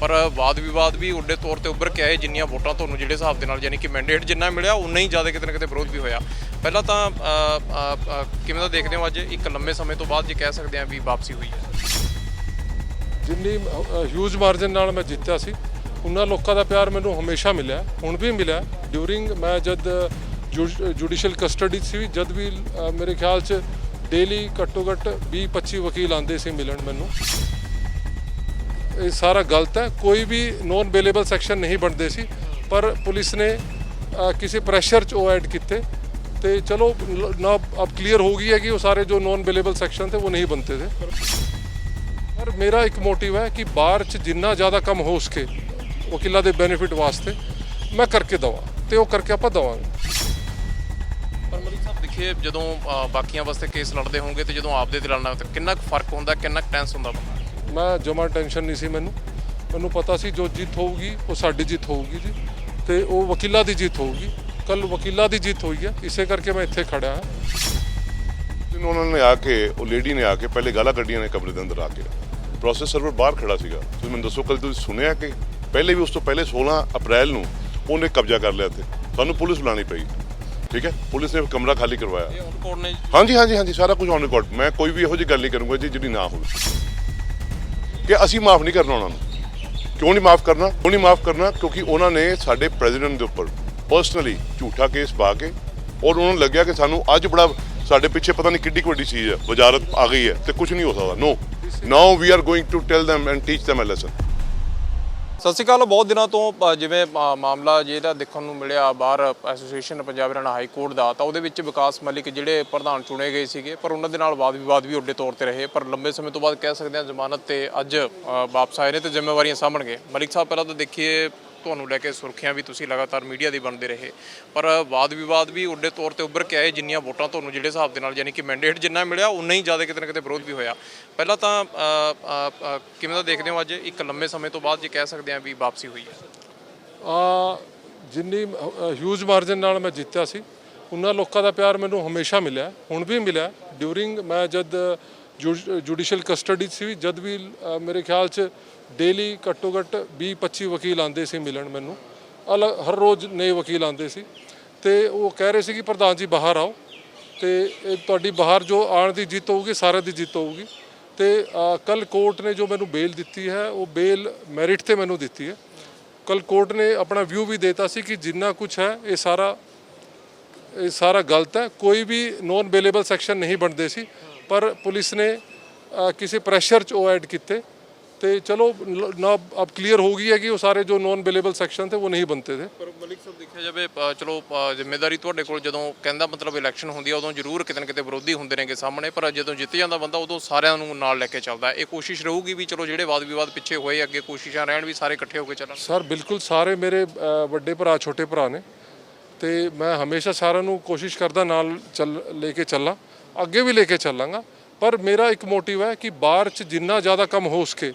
ਪਰ ਵਾਦ ਵਿਵਾਦ ਵੀ ਉੱਡੇ ਤੌਰ ਤੇ ਉੱਭਰ ਕੇ ਆਏ, ਜਿੰਨੀਆਂ ਵੋਟਾਂ ਤੁਹਾਨੂੰ ਜਿਹੜੇ ਹਿਸਾਬ ਦੇ ਨਾਲ ਯਾਨੀ ਕਿ ਮੈਂਡੇਟ ਜਿੰਨਾ ਮਿਲਿਆ, ਉਨਾ ਹੀ ਜ਼ਿਆਦਾ ਕਿਤੇ ਨਾ ਕਿਤੇ ਵਿਰੋਧ ਵੀ ਹੋਇਆ। ਪਹਿਲਾਂ ਤਾਂ ਕਿਵੇਂ ਦਾ ਦੇਖਦੇ ਹੋ ਅੱਜ? ਇੱਕ ਲੰਮੇ ਸਮੇਂ ਤੋਂ ਬਾਅਦ ਜੇ ਕਹਿ ਸਕਦੇ ਹਾਂ ਵੀ ਵਾਪਸੀ ਹੋਈ ਹੈ। ਜਿੰਨੀ ਹਿਊਜ ਮਾਰਜਨ ਨਾਲ ਮੈਂ ਜਿੱਤਿਆ ਸੀ ਉਹਨਾਂ ਲੋਕਾਂ ਦਾ ਪਿਆਰ ਮੈਨੂੰ ਹਮੇਸ਼ਾ ਮਿਲਿਆ, ਹੁਣ ਵੀ ਮਿਲਿਆ। ਡਿਊਰਿੰਗ ਮੈਂ ਜਦ ਜੁਡੀਸ਼ੀਅਲ ਕਸਟਡੀ ਸੀ, ਜਦ ਵੀ ਮੇਰੇ ਖਿਆਲ 'ਚ ਡੇਲੀ ਘੱਟੋ ਘੱਟ 20 25 ਵਕੀਲ ਆਉਂਦੇ ਸੀ ਮਿਲਣ ਮੈਨੂੰ। ਇਹ ਸਾਰਾ ਗਲਤ ਹੈ। ਕੋਈ ਵੀ ਨੋਨ ਅਵੇਲੇਬਲ ਸੈਕਸ਼ਨ ਨਹੀਂ ਬਣਦੇ ਸੀ। ਪਰ ਪੁਲਿਸ ਨੇ ਕਿਸੇ ਪ੍ਰੈਸ਼ਰ ਚ ਉਹ ਐਡ ਕੀਤੇ। ਤੇ ਚਲੋ, ਨਾ ਅਬ ਕਲੀਅਰ ਹੋ ਗਈ ਹੈ ਕਿ ਉਹ ਸਾਰੇ ਜੋ ਨੋਨ ਅਵੇਲੇਬਲ ਸੈਕਸ਼ਨ ਤੇ ਉਹ ਨਹੀਂ ਬਣਤੇ ਥੇ। ਪਰ ਮੇਰਾ ਇੱਕ ਮੋਟਿਵ ਹੈ ਕਿ ਬਾਹਰ ਚ ਜਿੰਨਾ ਜ਼ਿਆਦਾ ਕੰਮ ਹੋ ਸਕੇ, ਵਕੀਲਾਂ ਦੇ ਬੈਨੀਫਿਟ ਵਾਸਤੇ, ਮੈਂ ਕਰਕੇ ਦਵਾਂ। ਤੇ ਉਹ ਕਰਕੇ ਆਪਾਂ ਦਵਾਂਗੇ। ਪਰ ਮਲਿਕ ਸਾਹਿਬ, ਦੇਖੀਏ, ਜਦੋਂ ਬਾਕੀਆਂ ਵਾਸਤੇ ਕੇਸ ਲੜਦੇ ਹੋਵੋਗੇ ਤੇ ਜਦੋਂ ਆਪਦੇ ਤੇ ਲੜਨਾ ਕਿੰਨਾ ਕੁ ਫ਼ਰਕ ਹੁੰਦਾ, ਕਿੰਨਾ ਕੁ ਟੈਂਸ ਹੁੰਦਾ ਬੰਦਾ? ਮੈਂ ਜਮਾ ਟੈਨਸ਼ਨ ਨਹੀਂ ਸੀ ਮੈਨੂੰ। ਮੈਨੂੰ ਪਤਾ ਸੀ ਜੋ ਜਿੱਤ ਹੋਊਗੀ ਉਹ ਸਾਡੀ ਜਿੱਤ ਹੋਊਗੀ ਜੀ। ਤੇ ਉਹ ਵਕੀਲਾਂ ਦੀ ਜਿੱਤ ਹੋਊਗੀ। ਕੱਲ ਵਕੀਲਾਂ ਦੀ ਜਿੱਤ ਹੋਈ ਹੈ ਇਸੇ ਕਰਕੇ ਮੈਂ ਇੱਥੇ ਖੜਿਆ ਹਾਂ। ਦਿਨ ਉਹਨਾਂ ਨੇ ਆ ਕੇ ਉਹ ਲੇਡੀ ਨੇ ਆ ਕੇ ਪਹਿਲੇ ਗਾਲਾਂ ਕੱਢੀਆਂ ਨੇ ਕਮਰੇ ਦੇ ਅੰਦਰ ਆ ਕੇ। ਪ੍ਰੋਸੈਸ ਸਰਵਰ ਬਾਹਰ ਖੜਾ ਸੀਗਾ। ਤੁਸੀਂ ਮੈਨੂੰ ਦੱਸੋ ਕੱਲ ਤੁਸੀਂ ਸੁਣਿਆ ਕਿ ਪਹਿਲੇ ਵੀ ਉਸ ਤੋਂ ਪਹਿਲੇ 16 ਅਪ੍ਰੈਲ ਨੂੰ ਉਹਨੇ ਕਬਜ਼ਾ ਕਰ ਲਿਆ ਤੇ ਸਾਨੂੰ ਪੁਲਿਸ ਬੁਲਾਣੀ ਪਈ। ਠੀਕ ਹੈ? ਪੁਲਿਸ ਨੇ ਕਮਰਾ ਖਾਲੀ ਕਰਵਾਇਆ। ਹਾਂਜੀ ਹਾਂਜੀ ਹਾਂਜੀ ਸਾਰਾ ਕੁਝ ਔਨ ਰਿਕਾਰਡ ਮੈਂ ਕੋਈ ਵੀ ਇਹੋ ਜਿਹੀ ਗੱਲ ਨਹੀਂ ਕਰੂੰਗਾ ਜੀ ਜਿਹੜੀ ਨਾ ਹੋਵੇ। ਕਿ ਅਸੀਂ ਮਾਫ ਨਹੀਂ ਕਰਨਾ ਉਹਨਾਂ ਨੂੰ। ਕਿਉਂ ਨਹੀਂ ਮਾਫ ਕਰਨਾ? ਕਿਉਂ ਨਹੀਂ ਮਾਫ ਕਰਨਾ? ਕਿਉਂਕਿ ਉਹਨਾਂ ਨੇ ਸਾਡੇ ਪ੍ਰੈਜ਼ੀਡੈਂਟ ਦੇ ਉੱਪਰ ਪਰਸਨਲੀ ਝੂਠਾ ਕੇਸ ਪਾ ਕੇ ਔਰ ਉਹਨਾਂ ਨੂੰ ਲੱਗਿਆ ਕਿ ਸਾਨੂੰ ਅੱਜ ਬੜਾ ਸਾਡੇ ਪਿੱਛੇ ਪਤਾ ਨਹੀਂ ਕਿੱਡੀ ਕੁ ਵੱਡੀ ਚੀਜ਼ ਹੈ, ਵਜ਼ਾਰਤ ਆ ਗਈ ਹੈ ਤੇ ਕੁਝ ਨਹੀਂ ਹੋ ਸਕਦਾ। No now we are going to tell them and teach them a lesson ਸਤਿ ਸ਼੍ਰੀ ਅਕਾਲ ਬਹੁਤ ਦਿਨਾਂ ਤੋਂ ਅ, ਜਿਵੇਂ ਅ, ਮਾਮਲਾ ਜਿਹੜਾ ਦੇਖਣ ਨੂੰ ਮਿਲਿਆ ਬਾਹਰ association Punjab Haryana high court ਦਾ ਤਾਂ ਉਹਦੇ ਵਿੱਚ ਵਿਕਾਸ ਮਲਿਕ ਜਿਹੜੇ ਪ੍ਰਧਾਨ ਚੁਣੇ ਗਏ ਸੀਗੇ ਪਰ ਉਹਨਾਂ ਦੇ ਨਾਲ ਵਾਦ ਵਿਵਾਦ ਵੀ ਉੱਡੇ ਤੌਰ ਤੇ ਰਹੇ ਪਰ ਲੰਬੇ ਸਮੇਂ ਤੋਂ ਬਾਅਦ ਕਹਿ ਸਕਦੇ ਹਾਂ ਜ਼ਮਾਨਤ ਤੇ ਅੱਜ ਅ, ਵਾਪਸ ਆਏ ਨੇ ਤੇ ਜ਼ਿੰਮੇਵਾਰੀਆਂ ਸਾਂਭਣਗੇ। ਮਲਿਕ ਸਾਹਿਬ ਪਹਿਲਾਂ ਤਾਂ ਦੇਖੀਏ ਤੁਹਾਨੂੰ ਲੈ ਕੇ ਸੁਰਖੀਆਂ ਵੀ ਤੁਸੀਂ ਲਗਾਤਾਰ ਮੀਡੀਆ ਦੀ ਬਣਦੇ ਰਹੇ। ਪਰ ਵਾਦ ਵਿਵਾਦ ਵੀ ਉੱਡੇ ਤੌਰ ਤੇ ਉੱਭਰ ਕੇ ਆਏ, ਜਿੰਨੀਆਂ ਵੋਟਾਂ ਤੁਹਾਨੂੰ ਜਿਹੜੇ ਹਿਸਾਬ ਦੇ ਨਾਲ ਯਾਨੀ ਕਿ ਮੈਂਡੇਟ ਜਿੰਨਾ ਮਿਲਿਆ ਉਨਾ ਹੀ ਜ਼ਿਆਦਾ ਕਿਤੇ ਨਾ ਕਿਤੇ ਵਿਰੋਧ ਵੀ ਹੋਇਆ। ਪਹਿਲਾਂ ਤਾਂ ਕਿਵੇਂ ਦਾ ਦੇਖਦੇ ਹੋ ਅੱਜ? ਇੱਕ ਲੰਮੇ ਸਮੇਂ ਤੋਂ ਬਾਅਦ ਜੇ ਕਹਿ ਸਕਦੇ ਹਾਂ ਵੀ ਵਾਪਸੀ ਹੋਈ ਹੈ। ਆ, ਜਿੰਨੀ ਹਿਊਜ ਮਾਰਜਨ ਨਾਲ ਮੈਂ ਜਿੱਤਿਆ ਸੀ ਉਹਨਾਂ ਲੋਕਾਂ ਦਾ ਪਿਆਰ ਮੈਨੂੰ ਹਮੇਸ਼ਾ ਮਿਲਿਆ, ਹੁਣ ਵੀ ਮਿਲਿਆ। ਡਿਊਰਿੰਗ ਮੈਂ ਜਦ ਜੁਡੀਸ਼ੀਅਲ ਕਸਟਡੀ ਸੀ, ਜਦ ਵੀ ਮੇਰੇ ਖਿਆਲ 'ਚ ਡੇਲੀ ਘੱਟੋ ਘੱਟ 20 25 ਵਕੀਲ ਆਉਂਦੇ ਸੀ ਮਿਲਣ ਮੈਨੂੰ। ਅਲੱਗ ਹਰ ਰੋਜ਼ ਨਵੇਂ ਵਕੀਲ ਆਉਂਦੇ ਸੀ। ਤੇ ਉਹ ਕਹਿ ਰਹੇ ਸੀ ਕਿ ਪ੍ਰਧਾਨ ਜੀ ਬਾਹਰ ਆਓ। ਤੇ ਇਹ ਤੁਹਾਡੀ ਬਾਹਰ ਜੋ ਆਉਣ ਦੀ ਜਿੱਤ ਹੋਊਗੀ, ਸਾਰਿਆਂ ਦੀ ਜਿੱਤ ਹੋਊਗੀ। ਤੇ ਕੱਲ ਕੋਰਟ ਨੇ ਜੋ ਮੈਨੂੰ ਬੇਲ ਦਿੱਤੀ ਹੈ, ਉਹ ਬੇਲ ਮੈਰਿਟ ਤੇ ਮੈਨੂੰ ਦਿੱਤੀ ਹੈ। ਕੱਲ ਕੋਰਟ ਨੇ ਆਪਣਾ ਵਿਊ ਵੀ ਦਿੱਤਾ ਸੀ ਕਿ ਜਿੰਨਾ ਕੁਝ ਹੈ, ਇਹ ਸਾਰਾ ਇਹ ਸਾਰਾ ਗਲਤ ਹੈ। ਕੋਈ ਵੀ ਨੋਨ ਅਵੇਲੇਬਲ ਸੈਕਸ਼ਨ ਨਹੀਂ ਬਣਦੇ ਸੀ। ਪਰ ਪੁਲਿਸ ਨੇ ਕਿਸੇ ਪ੍ਰੈਸ਼ਰ 'ਚ ਉਹ ਐਡ ਕੀਤੇ। ਤੇ ਚਲੋ ਲ- ਨਾ ਅਬ ਕਲੀਅਰ ਹੋ ਗਈ ਹੈ ਕਿ ਉਹ ਸਾਰੇ ਜੋ ਨੋਨ ਅਵੇਲੇਬਲ ਸੈਕਸ਼ਨ थे वो नहीं बनते थे ਪਰ ਮਲਿਕ ਸਾਹਿਬ ਦੇਖਿਆ ਜਾਵੇ ਅ, ਚਲੋ ਅ, ਜ਼ਿੰਮੇਵਾਰੀ ਤੁਹਾਡੇ ਕੋਲ ਜਦੋਂ ਕਹਿੰਦਾ ਮਤਲਬ ਇਲੈਕਸ਼ਨ ਹੁੰਦੀ ਆ ਉਦੋਂ ਜ਼ਰੂਰ ਕਿਤੇ ਨਾ ਕਿਤੇ ਵਿਰੋਧੀ ਹੁੰਦੇ ਨੇਗੇ ਸਾਹਮਣੇ ਪਰ ਜਦੋਂ ਜਿੱਤ ਜਾਂਦਾ ਬੰਦਾ ਉਦੋਂ ਸਾਰਿਆਂ ਨੂੰ ਨਾਲ ਲੈ ਕੇ ਚੱਲਦਾ ਇਹ ਕੋਸ਼ਿਸ਼ ਰਹੂਗੀ ਵੀ ਚਲੋ ਜਿਹੜੇ ਵਾਦ ਵਿਵਾਦ ਪਿੱਛੇ ਹੋਏ ਅੱਗੇ ਕੋਸ਼ਿਸ਼ਾਂ ਰਹਿਣ ਵੀ ਸਾਰੇ ਇਕੱਠੇ ਹੋ ਕੇ ਚੱਲਣ ਸਰ ਬਿਲਕੁਲ ਸਾਰੇ ਮੇਰੇ ਅ, ਵੱਡੇ ਭਰਾ ਛੋਟੇ ਭਰਾ ਨੇ ਤੇ ਮੈਂ ਹਮੇਸ਼ਾ ਸਾਰਿਆਂ ਨੂੰ ਕੋਸ਼ਿਸ਼ ਕਰਦਾ ਨਾਲ ਚੱਲ ਲੈ ਕੇ ਚੱਲਾਂ ਅੱਗੇ ਵੀ ਲੈ ਕੇ ਚੱਲਾਂਗਾ ਪਰ ਮੇਰਾ ਇੱਕ ਮੋਟਿਵ ਹੈ ਕਿ ਬਾਹਰ ਚ ਜਿੰਨਾ ਜ਼ਿਆਦਾ ਕੰਮ ਹੋ ਸਕੇ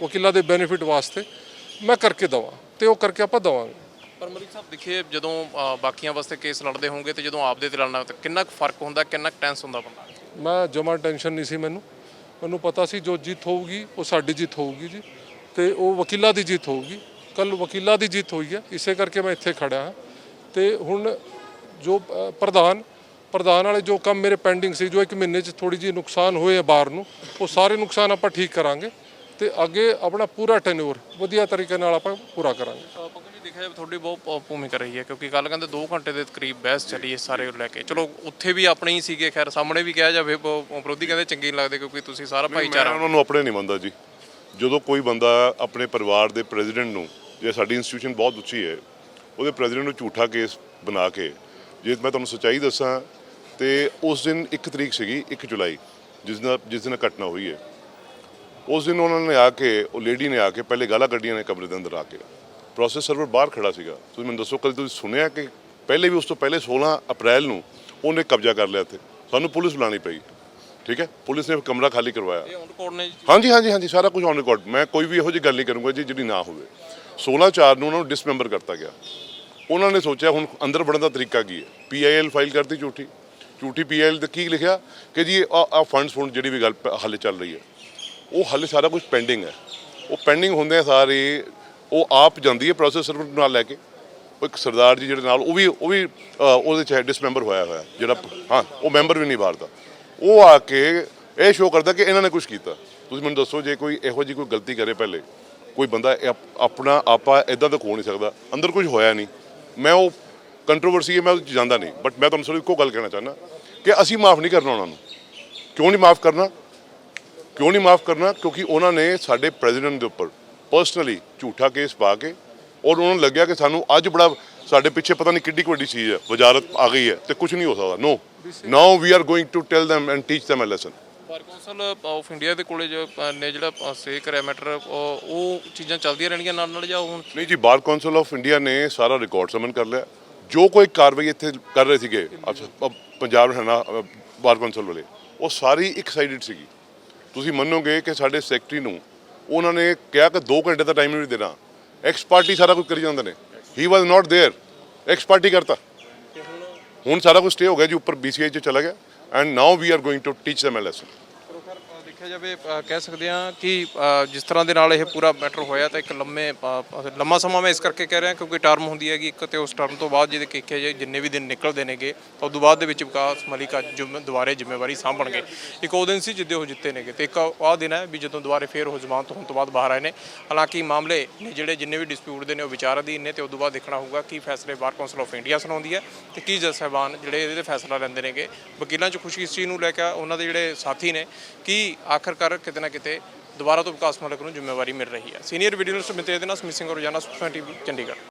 ਵਕੀਲਾਂ ਦੇ ਬੈਨੀਫਿਟ ਵਾਸਤੇ ਮੈਂ ਕਰਕੇ ਦਵਾਂ ਤੇ ਉਹ ਕਰਕੇ ਆਪਾਂ ਦਵਾਂਗੇ। ਪਰ ਮਲਿਕ ਸਾਹਿਬ ਦੇਖੀਏ ਜਦੋਂ ਬਾਕੀਆਂ ਵਾਸਤੇ ਕੇਸ ਲੜਦੇ ਹੋਣਗੇ ਤੇ ਜਦੋਂ ਆਪਦੇ ਤੇ ਲੜਨਾ ਤਾਂ ਕਿੰਨਾ ਕੁ ਫ਼ਰਕ ਹੁੰਦਾ ਕਿੰਨਾ ਕੁ ਟੈਂਸ ਹੁੰਦਾ ਬੰਦਾ? ਮੈਂ ਜਮਾ ਟੈਨਸ਼ਨ ਨਹੀਂ ਸੀ ਮੈਨੂੰ। ਮੈਨੂੰ ਪਤਾ ਸੀ ਜੋ ਜਿੱਤ ਹੋਊਗੀ ਉਹ ਸਾਡੀ ਜਿੱਤ ਹੋਊਗੀ ਜੀ ਤੇ ਉਹ ਵਕੀਲਾਂ ਦੀ ਜਿੱਤ ਹੋਊਗੀ। ਕੱਲ ਵਕੀਲਾਂ ਦੀ ਜਿੱਤ ਹੋਈ ਹੈ ਇਸੇ ਕਰਕੇ ਮੈਂ ਇੱਥੇ ਖੜਿਆ ਹਾਂ ਤੇ ਹੁਣ ਜੋ ਪ੍ਰਧਾਨ ਪ੍ਰਧਾਨ ਵਾਲੇ ਜੋ ਕੰਮ ਮੇਰੇ ਪੈਂਡਿੰਗ ਸੀ ਜੋ ਇੱਕ ਮਹੀਨੇ 'ਚ ਥੋੜੀ ਜਿਹੀ ਨੁਕਸਾਨ ਹੋਏ ਆ ਬਾਹਰ ਨੂੰ ਉਹ ਸਾਰੇ ਨੁਕਸਾਨ ਆਪਾਂ ਠੀਕ ਕਰਾਂਗੇ ਤੇ ਅੱਗੇ ਆਪਣਾ ਪੂਰਾ ਟੈਨਿਓਰ ਵਧੀਆ ਤਰੀਕੇ ਨਾਲ ਆਪਾਂ ਪੂਰਾ ਕਰਾਂਗੇ। ਜੀ ਦੇਖਿਆ ਜਾਵੇ ਤੁਹਾਡੀ ਬਹੁਤ ਭੂਮਿਕਾ ਰਹੀ ਹੈ ਕਿਉਂਕਿ ਕੱਲ ਕਹਿੰਦੇ 2 ਘੰਟੇ ਦੇ ਕਰੀਬ ਬਹਿਸ ਚੱਲੀ ਇਸ ਸਾਰੇ ਲੈ ਕੇ। ਚਲੋ ਉੱਥੇ ਵੀ ਆਪਣੇ ਹੀ ਸੀਗੇ ਖੈਰ ਸਾਹਮਣੇ ਵੀ ਕਿਹਾ ਜਾਵੇ ਵਿਰੋਧੀ ਕਹਿੰਦੇ ਚੰਗੇ ਨਹੀਂ ਲੱਗਦੇ ਕਿਉਂਕਿ ਤੁਸੀਂ ਸਾਰਾ ਭਾਈਚਾਰਾ ਉਹਨਾਂ ਨੂੰ ਆਪਣੇ ਨਹੀਂ ਮੰਨਦਾ ਜੀ। ਜਦੋਂ ਕੋਈ ਬੰਦਾ ਆਪਣੇ ਪਰਿਵਾਰ ਦੇ ਪ੍ਰੈਜ਼ੀਡੈਂਟ ਨੂੰ ਜੇ ਸਾਡੀ ਇੰਸਟੀਟਿਊਸ਼ਨ ਬਹੁਤ ਉੱਚੀ ਹੈ ਉਹਦੇ ਪ੍ਰੈਜ਼ੀਡੈਂਟ ਨੂੰ ਝੂਠਾ ਕੇਸ ਬਣਾ ਕੇ ਜੇ ਮੈਂ ਤੁਹਾਨੂੰ ਸੱਚਾਈ ਦੱਸਾਂ ਤੇ ਉਸ ਦਿਨ 1 ਤਰੀਕ ਸੀਗੀ 1 ਜੁਲਾਈ ਜਿਸ ਦਿਨ ਜਿਸ ਦਿਨ ਘਟਨਾ ਹੋਈ ਹੈ। ਉਸ ਦਿਨ ਉਹਨਾਂ ਨੇ ਆ ਕੇ ਉਹ ਲੇਡੀ ਨੇ ਆ ਕੇ ਪਹਿਲੇ ਗਾਲਾਂ ਕੱਢੀਆਂ ਨੇ ਕਮਰੇ ਦੇ ਅੰਦਰ ਆ ਕੇ। ਪ੍ਰੋਸੈਸ ਸਰਵਰ ਬਾਹਰ ਖੜਾ ਸੀਗਾ। ਤੁਸੀਂ ਮੈਨੂੰ ਦੱਸੋ ਕੱਲ ਤੁਸੀਂ ਸੁਣਿਆ ਕਿ ਪਹਿਲੇ ਵੀ ਉਸ ਤੋਂ ਪਹਿਲੇ 16 ਅਪ੍ਰੈਲ ਨੂੰ ਉਹਨੇ ਕਬਜ਼ਾ ਕਰ ਲਿਆ ਤੇ ਸਾਨੂੰ ਪੁਲਿਸ ਬੁਲਾਣੀ ਪਈ। ਠੀਕ ਹੈ? ਪੁਲਿਸ ਨੇ ਕਮਰਾ ਖਾਲੀ ਕਰਵਾਇਆ। ਇਹ ਹੁਣ ਕੋਰਟ ਨੇ ਹਾਂਜੀ ਹਾਂਜੀ ਹਾਂਜੀ ਸਾਰਾ ਕੁਝ ਔਨ ਰਿਕਾਰਡ ਮੈਂ ਕੋਈ ਵੀ ਇਹੋ ਜਿਹੀ ਗੱਲ ਨਹੀਂ ਕਰੂੰਗਾ ਜੀ ਜਿਹੜੀ ਨਾ ਹੋਵੇ। 16 ਚਾਰ ਨੂੰ ਉਹਨਾਂ ਨੂੰ ਡਿਸਮੈਂਬਰ ਕਰਤਾ ਗਿਆ। ਉਹਨਾਂ ਨੇ ਸੋਚਿਆ ਹੁਣ ਅੰਦਰ ਵੜਨ ਦਾ ਤਰੀਕਾ ਕੀ ਹੈ? ਪੀਆਈਐਲ ਫਾਈਲ ਕਰਤੀ ਝੂਠੀ। ਝੂਠੀ ਪੀਆਈਐਲ ਤੇ ਕੀ ਲਿਖਿਆ ਕਿ ਜੀ ਆ ਫੰਡਸ ਫੰਡ ਜਿਹੜੀ ਵੀ ਗੱਲ ਪ- ਹਾਲੇ ਚੱਲ ਰਹੀ ਹੈ। ਉਹ ਹਾਲੇ ਸਾਰਾ ਕੁਝ ਪੈਂਡਿੰਗ ਹੈ। ਉਹ ਪੈਂਡਿੰਗ ਹੁੰਦੇ ਆ ਸਾਰੇ, ਉਹ ਆਪ ਜਾਂਦੀ ਹੈ ਪ੍ਰੋਸੈਸਰ ਨਾਲ ਲੈ ਕੇ। ਉਹ ਇੱਕ ਸਰਦਾਰ ਜੀ ਜਿਹੜੇ ਨਾਲ, ਉਹ ਵੀ ਉਹ ਵੀ ਉਹਦੇ ਚ ਡਿਸਮੈਂਬਰ ਹੋਇਆ ਹੋਇਆ, ਜਿਹੜਾ ਹਾਂ, ਉਹ ਮੈਂਬਰ ਵੀ ਨਹੀਂ ਬਾਹਰ ਦਾ। ਉਹ ਆ ਕੇ ਇਹ ਸ਼ੋਅ ਕਰਦਾ ਕਿ ਇਹਨਾਂ ਨੇ ਕੁਝ ਕੀਤਾ। ਤੁਸੀਂ ਮੈਨੂੰ ਦੱਸੋ, ਜੇ ਕੋਈ ਇਹੋ ਜਿਹੀ ਕੋਈ ਗਲਤੀ ਕਰੇ ਪਹਿਲੇ, ਕੋਈ ਬੰਦਾ ਆਪਣਾ ਆਪਾ ਇਦਾਂ ਤਾਂ ਖੋ ਨਹੀਂ ਸਕਦਾ। ਅੰਦਰ ਕੁਝ ਹੋਇਆ ਨਹੀਂ। ਮੈਂ ਉਹ ਕੰਟਰੋਵਰਸੀ ਹੈ ਮੈਂ ਉਹਦੇ 'ਚ ਜਾਂਦਾ ਨਹੀਂ। ਬਟ ਮੈਂ ਤੁਹਾਨੂੰ ਸਿਰਫ ਇੱਕੋ ਗੱਲ ਕਹਿਣਾ ਚਾਹੁੰਦਾ ਕਿ ਅਸੀਂ ਮਾਫ ਨਹੀਂ ਕਰਨਾ ਉਹਨਾਂ ਨੂੰ। ਕਿਉਂ ਨਹੀਂ ਮਾਫ ਕਰਨਾ? ਕਿਉਂ ਨਹੀਂ ਮਾਫ ਕਰਨਾ? ਕਿਉਂਕਿ ਉਹਨਾਂ ਨੇ ਸਾਡੇ ਪ੍ਰੈਜ਼ੀਡੈਂਟ ਦੇ ਉੱਪਰ ਪਰਸਨਲੀ ਝੂਠਾ ਕੇਸ ਪਾ ਕੇ ਔਰ ਉਹਨਾਂ ਨੂੰ ਲੱਗਿਆ ਕਿ ਸਾਨੂੰ ਅੱਜ ਬੜਾ ਸਾਡੇ ਪਿੱਛੇ ਪਤਾ ਨਹੀਂ ਕਿੱਡੀ ਵੱਡੀ ਚੀਜ਼ ਹੈ ਵਜ਼ਾਰਤ ਆ ਗਈ ਹੈ ਤੇ ਕੁਝ ਨਹੀਂ ਹੋ ਸਕਦਾ। No now we are going to tell them and teach them a lesson. Bar council of India ਦੇ ਕੋਲੇ ਜੋ ਨੇ ਜਿਹੜਾ ਸੇ ਕਰਿਆ ਮੈਟਰ ਉਹ ਚੀਜ਼ਾਂ ਚੱਲਦੀਆਂ ਰਹਿਣਗੀਆਂ ਨਾਲ ਨਾਲ ਜਾਂ ਹੁਣ? ਨਹੀਂ ਜੀ ਬਾਰ ਕੌਂਸਲ ਆਫ ਇੰਡੀਆ ਨੇ ਸਾਰਾ ਰਿਕਾਰਡ ਸਮਨ ਕਰ ਲਿਆ। ਜੋ ਕੋਈ ਕਾਰਵਾਈ ਇੱਥੇ ਕਰ ਰਹੇ ਸੀਗੇ ਅੱਛਾ, ਪ- ਪੰਜਾਬ ਹਰਿਆਣਾ ਅ, ਬਾਰ ਕੌਂਸਲ ਵਾਲੇ ਉਹ ਸਾਰੀ ਇੱਕ ਸਾਈਡਡ ਸੀਗੀ ਤੁਸੀਂ ਮੰਨੋਗੇ ਕਿ ਸਾਡੇ ਸੈਕਟਰੀ ਨੂੰ ਉਹਨਾਂ ਨੇ ਕਿਹਾ ਕਿ 2 ਘੰਟੇ ਦਾ ਟਾਈਮ ਨਹੀਂ ਦੇਣਾ ਐਕਸ ਪਾਰਟੀ ਸਾਰਾ ਕੁਝ ਕਰੀ ਜਾਂਦੇ ਨੇ he was not there ex parte ਕਰਤਾ ਹੁਣ ਸਾਰਾ ਕੁਝ ਸਟੇ ਹੋ ਗਿਆ ਜੀ ਉੱਪਰ BCI ਚ ਚਲਾ ਗਿਆ and now we are going to teach them a lesson ਪਰ ਖੈਰ ਅ, ਦੇਖਿਆ ਜਾਵੇ ਅ, ਕਹਿ ਸਕਦੇ ਹਾਂ ਕਿ ਅ, ਜਿਸ ਤਰ੍ਹਾਂ ਦੇ ਨਾਲ ਇਹ ਪੂਰਾ ਮੈਟਰ ਹੋਇਆ ਤਾਂ ਇੱਕ ਲੰਮੇ ਅ, ਲੰਮਾ ਸਮਾਂ ਮੈਂ ਇਸ ਕਰਕੇ ਕਹਿ ਰਿਹਾ ਕਿਉਂਕਿ ਟਰਮ ਹੁੰਦੀ ਹੈਗੀ ਇੱਕ ਤੇ ਉਸ ਟਰਮ ਤੋਂ ਬਾਅਦ ਜਿਹਦੇ ਦੇਖਿਆ ਜਾਏ ਜਿੰਨੇ ਵੀ ਦਿਨ ਨਿਕਲਦੇ ਨੇਗੇ ਤਾਂ ਉਦੋਂ ਬਾਅਦ ਦੇ ਵਿੱਚ ਵਿਕਾਸ ਮਲਿਕਾ ਜਿੰਮੇ ਦੁਬਾਰੇ ਜ਼ਿੰਮੇਵਾਰੀ ਸਾਂਭਣਗੇ ਇੱਕ ਉਹ ਦਿਨ ਸੀ ਜਿੱਦੇ ਉਹ ਜਿੱਤੇ ਨੇਗੇ ਤੇ ਇੱਕ ਆਹ ਦਿਨ ਹੈ ਵੀ ਜਦੋਂ ਦੁਬਾਰੇ ਫੇਰ ਉਹ ਜ਼ਮਾਨਤ ਹੋਣ ਤੋਂ ਬਾਅਦ ਬਾਹਰ ਆਏ ਨੇ। ਹਾਲਾਂਕਿ ਮਾਮਲੇ ਨੇ ਜਿਹੜੇ ਜਿੰਨੇ ਵੀ ਡਿਸਪਿਊਟ ਦੇ ਨੇ ਉਹ ਵਿਚਾਰ ਅਧੀਨ ਨੇ ਤੇ ਉਦੋਂ ਬਾਅਦ ਦੇਖਣਾ ਹੋਊਗਾ ਕੀ ਫੈਸਲੇ ਬਾਰ ਕੌਂਸਲ ਆਫ ਇੰਡੀਆ ਸੁਣਾਉਂਦੀ ਹੈ ਤੇ ਕੀ ਜੱਜ ਸਾਹਿਬਾਨ ਜਿਹੜੇ ਇਹਦੇ ਤੇ ਫੈਸਲਾ ਲੈਂਦੇ ਨੇਗੇ। ਵਕੀਲਾਂ 'ਚ ਖੁਸ਼ੀ ਇਸ ਚੀਜ਼ ਨੂੰ ਲੈ ਕੇ ਉਹਨਾਂ ਦੇ ਜਿਹੜੇ ਸਾਥੀ ਨੇ ਕਿ ਆਖਰਕਾਰ ਕਿਤੇ ਨਾ ਕਿਤੇ ਦੁਬਾਰਾ ਤੋਂ ਵਿਕਾਸ ਮਲਿਕ ਨੂੰ ਜ਼ਿੰਮੇਵਾਰੀ ਮਿਲ ਰਹੀ ਹੈ। ਸੀਨੀਅਰ ਵੀਡੀਓ ਜਰਨਲਿਸਟ ਮਿਤੇ ਦੇ ਨਾਲ ਸਮਿਸਿੰਗ ਰੋਜ਼ਾਨਾ ਸੁਖਨਾ ਟੀਵੀ ਚੰਡੀਗੜ੍ਹ।